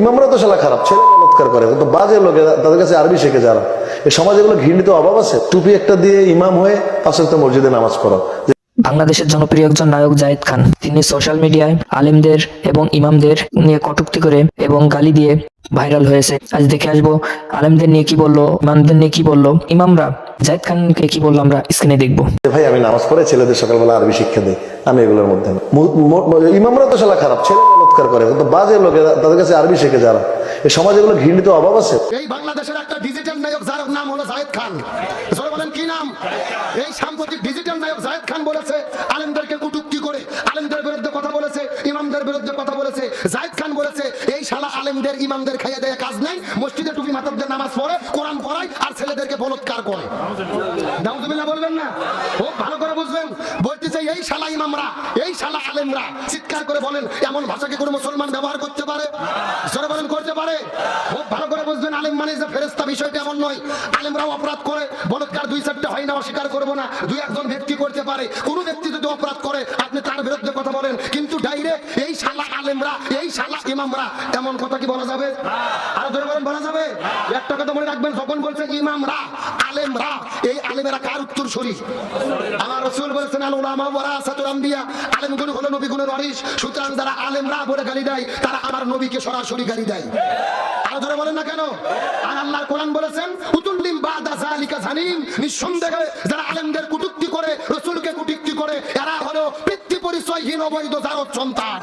ইমামরা তো শালা খারাপ ছেলে বলৎকার করে। তো বাজে লোকে, তাদের কাছে আরবি শেখে যারা। এই সমাজে এগুলো ঘৃণিত অভাব আছে? টুপি একটা দিয়ে ইমাম হয়ে পাঁচক্ত মসজিদে নামাজ পড়া। বাংলাদেশের জনপ্রিয় একজন নায়ক জায়েদ খান। তিনি সোশ্যাল মিডিয়ায় আলেমদের এবং ইমামদের নিয়ে কটুক্তি করে এবং গালি দিয়ে ভাইরাল হয়েছে। আজ দেখে আসব, আলেমদের নিয়ে কি বলল, ইমামদের নিয়ে কি বলল। ইমামরা জায়েদ খানকে কি বলল আমরা? স্ক্রিনে দেখব। ভাই আমি নামাজ পড়ে ছেলেদের সকালবেলা আরবি শিক্ষা দিই। আমি এগুলোর মধ্যে ইমামরা তো শালা খারাপ ছেলে বলৎকার করে। তো বাজে লোকে তাদের কাছে আরবি শেখে যারা। এই সমাজে এগুলো ঘৃণিত অভাব আছে। এই বাংলাদেশের একটা ডিজিটাল নায়ক যার নাম হলো জায়েদ খান। বলেন কি নাম? এই সাম্প্রতিক ডিজিটাল নায়ক জায়েদ খান বলেছে আলেমদেরকে কুটুক্তি করে আলেমদের বিরুদ্ধে কথা ইমামদের বিরুদ্ধে কথা বলেছে জাহিদ খান বলেছে, এই শালা আলেমদের, ইমামদের খাইয়ে দেয় কাজ নাই, মসজিদে টুপি মাতাবদের নামাজ পড়ে, কোরআন পড়ায়, আর ছেলেদেরকে বলৎকার করে। দাউদুবিল্লাহ বলবেন না? ও, ভালো করে বুঝবেন। বলতে চাই, এই শালা ইমামরা, এই শালা আলেমরা, চিৎকার করে বলেন, এমন ভাষাকে কোনো মুসলমান ব্যবহার করতে পারে? করতে পারে? খুব ভালো করে বুঝবেন, আলেম মানে যে ফেরেস্তা বিষয়টা এমন নয়। আলেমরাও অপরাধ করে, বলৎকার দুই চারটে হয় না অস্বীকার করব না। দুই একজন ব্যক্তি করতে পারে, কোন ব্যক্তি যদি অপরাধ করে, আপনি তার বিরুদ্ধে কথা বলেন। কিন্তু ডাইরেক্ট এই শালা আলেমরা, এই শালা ইমামরা, এমন কথা কি বলা যাবে? আরও ধরে বলেন, বলা যাবে? একটা কথা মনে রাখবেন, যখন বলছে ইমামরা, আলেমরা এই আলেমেরা কার উত্তর শরীর আমার রসুল বলেছেন, আল উলামা ওয়ারাসাতুল আম্বিয়া। আলেমগুলো হলো নবীগুলোর ওয়ারিস সুতরাং যারা আলেমরা বলে গালি দেয়, তারা আমার নবীকে সরাসরি গালি দেয়। আরও ধরে বলেন না কেন? আর আল্লাহর কোরআন বলেছেন, উতুল্লিম বাদা জালিকা জানিম। নিঃসন্দেহে যারা আলেমদের কুটুক্তি করে, রসুলকে কুটুক্তি করে, এরা হলো পিতৃ পরিচয়হীন অবৈধ জারদ সন্তান।